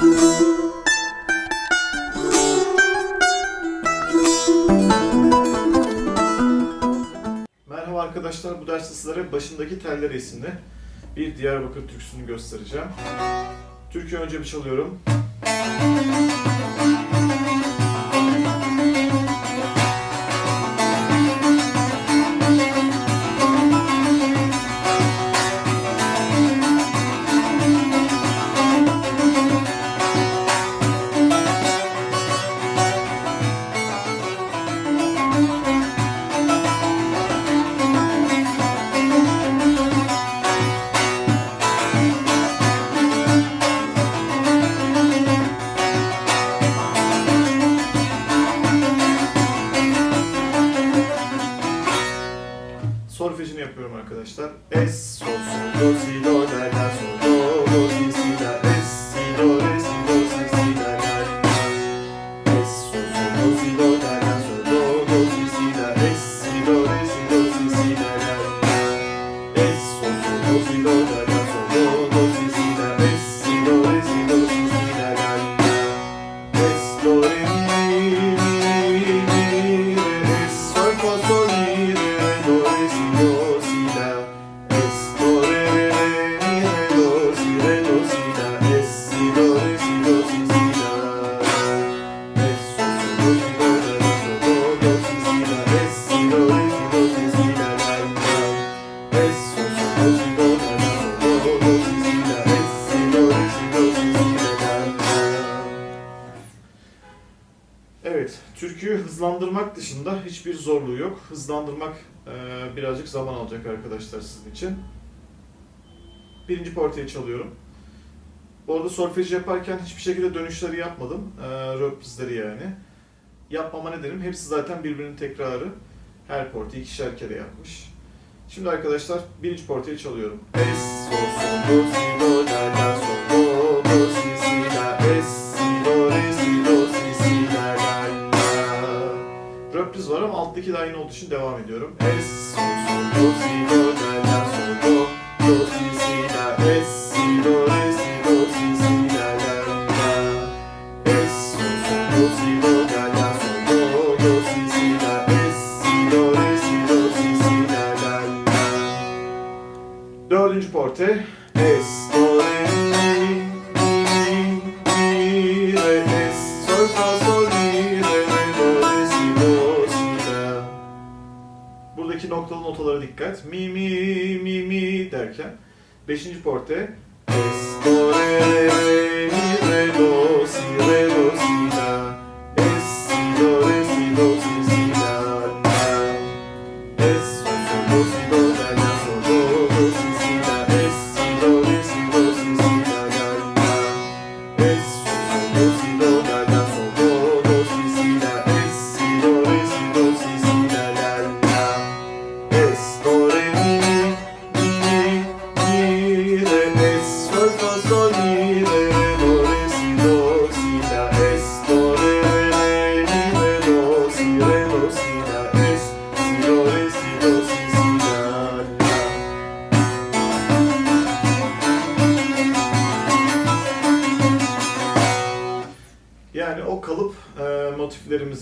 Merhaba arkadaşlar, bu derste sizlere başındaki teller isimli bir Diyarbakır türküsünü göstereceğim. Türküyü önce bir çalıyorum. Solfejini yapıyorum arkadaşlar. Es, sol, sol, do, si, do, la, la, sol, do, do, si, si, la, es, si, do, re, si, do, si, si, la, la, la. Es, sol, sol, do, si, do, la, la, sol, do, do, si, si, la, es, si, do, re, si, do, si, si, la, la, la. Es, sol, sol, do, si, do, la, la, Evet, türküyü hızlandırmak dışında hiçbir zorluğu yok. Hızlandırmak e, birazcık zaman alacak arkadaşlar sizin için. Birinci portayı çalıyorum. Bu arada solfej yaparken hiçbir şekilde dönüşleri yapmadım. E, röprizleri yani. Yapmama nedenim hepsi zaten birbirinin tekrarı. Her portu ikişer kere yapmış. Şimdi arkadaşlar birinci portayı çalıyorum. Es, sol, sol, do, si, do, la, la, Röpriz var ama alttaki de aynı olduğu için devam ediyorum. Es, sol, sol, do, si, do, la, la, sol, do, do, si, si, la, es, si, do, re, si, do, si, si, la, la, la. Es, sol, sol, do, si, do, la, la, sol, do, do, si, si, la, es, si, do, re, si, do, si, si, la, la, la. Dördüncü porte. Es, do, notalara dikkat. Mi, mi, mi, mi derken. Beşinci porte. Es,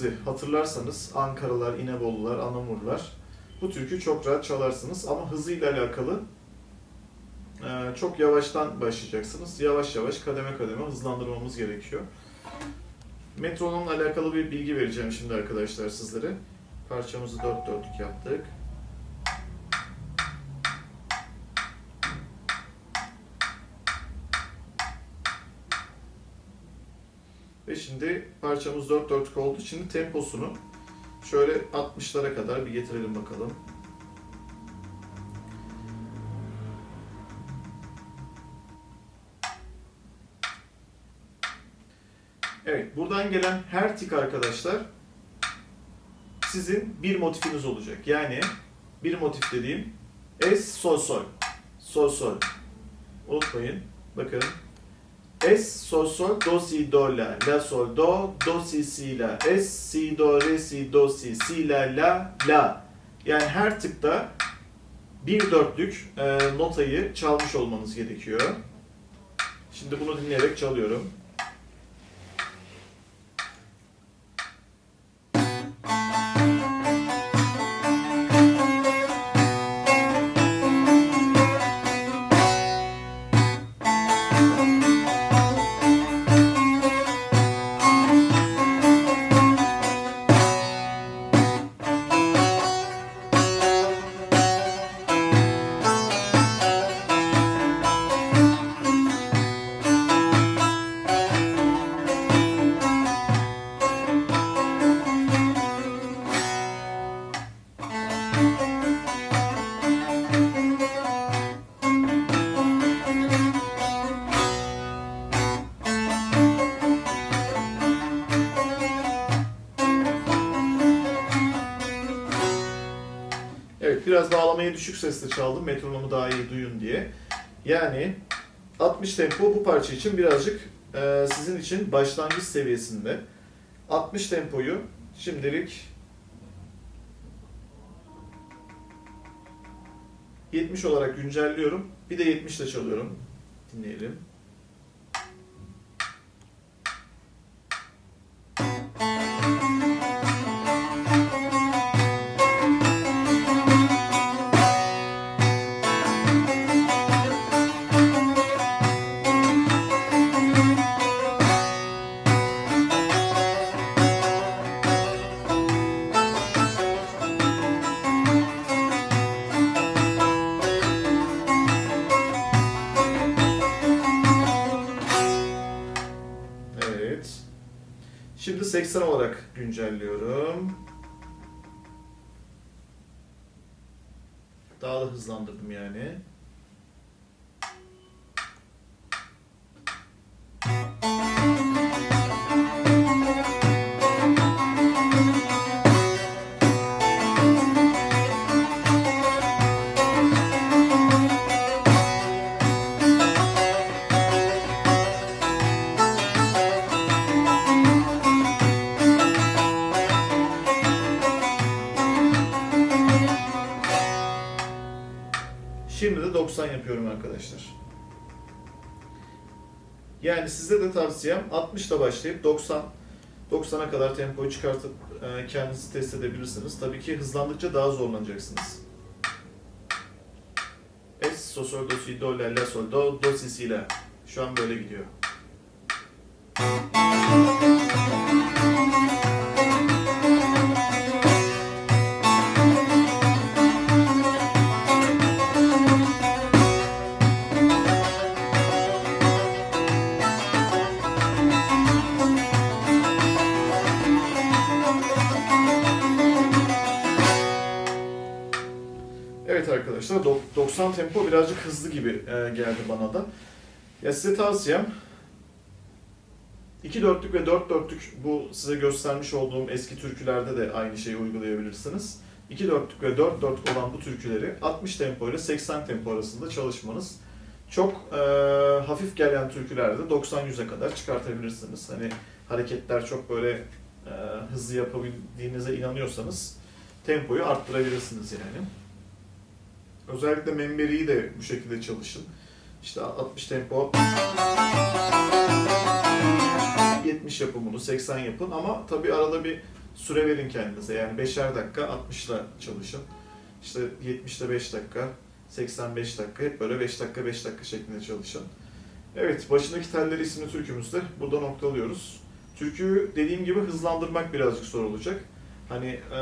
motiflerimizi hatırlarsanız Ankaralar, İnebolular, Anamurlar bu türkü çok rahat çalarsınız ama hızıyla alakalı e, çok yavaştan başlayacaksınız. Yavaş yavaş kademe kademe hızlandırmamız gerekiyor. Metronomla alakalı bir bilgi vereceğim şimdi arkadaşlar sizlere. Parçamızı dört dörtlük yaptık. Ve şimdi parçamız dört dörtlük oldu. Şimdi temposunu şöyle 60'lara kadar bir getirelim bakalım. Evet, buradan gelen her tik arkadaşlar sizin bir motifiniz olacak. Yani bir motif dediğim es sol sol. Sol sol. Unutmayın. Bakın. Es sol sol do si do la la sol do do si si la es si do re si do si si la la la. Yani her tıkta bir dörtlük e, notayı çalmış olmanız gerekiyor. Şimdi bunu dinleyerek çalıyorum. Biraz bağlamayı düşük sesle çaldım metronomu daha iyi duyun diye. Yani 60 tempo bu parça için birazcık e, sizin için başlangıç seviyesinde. 60 tempoyu şimdilik 70 olarak güncelliyorum. Bir de 70 ile çalıyorum. Dinleyelim. 80 olarak güncelliyorum. Daha da hızlandırdım yani. 90 yapıyorum arkadaşlar. Yani size de tavsiyem 60 ile başlayıp 90 90'a kadar tempoyu çıkartıp e, kendinizi test edebilirsiniz. Tabii ki hızlandıkça daha zorlanacaksınız. Es, so, sol, do, si, do, la, la, sol, do, do, si, si, la. Şu an böyle gidiyor. Arkadaşlar dok- 90 tempo birazcık hızlı gibi e, geldi bana da. Ya size tavsiyem 2 dörtlük ve 4 dörtlük bu size göstermiş olduğum eski türkülerde de aynı şeyi uygulayabilirsiniz. 2 dörtlük ve 4 dörtlük olan bu türküleri 60 tempo ile 80 tempo arasında çalışmanız çok e, hafif gelen türkülerde 90-100'e kadar çıkartabilirsiniz. Hani hareketler çok böyle e, hızlı yapabildiğinize inanıyorsanız tempoyu arttırabilirsiniz yani. Özellikle memberiyi de bu şekilde çalışın. İşte 60 tempo 70 yapın bunu, 80 yapın ama tabii arada bir süre verin kendinize. Yani 5'er dakika 60 ile çalışın. İşte 70 ile 5 dakika, 85 dakika, hep böyle 5 dakika 5 dakika şeklinde çalışın. Evet, başındaki telleri isimli türkümüzde burada noktalıyoruz. Türküyü dediğim gibi hızlandırmak birazcık zor olacak. Hani e,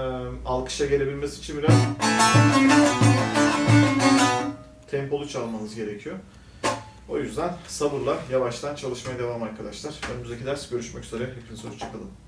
alkışa gelebilmesi için biraz tempolu çalmanız gerekiyor. O yüzden sabırla, yavaştan çalışmaya devam arkadaşlar. Önümüzdeki ders görüşmek üzere. Hepinize hoşçakalın.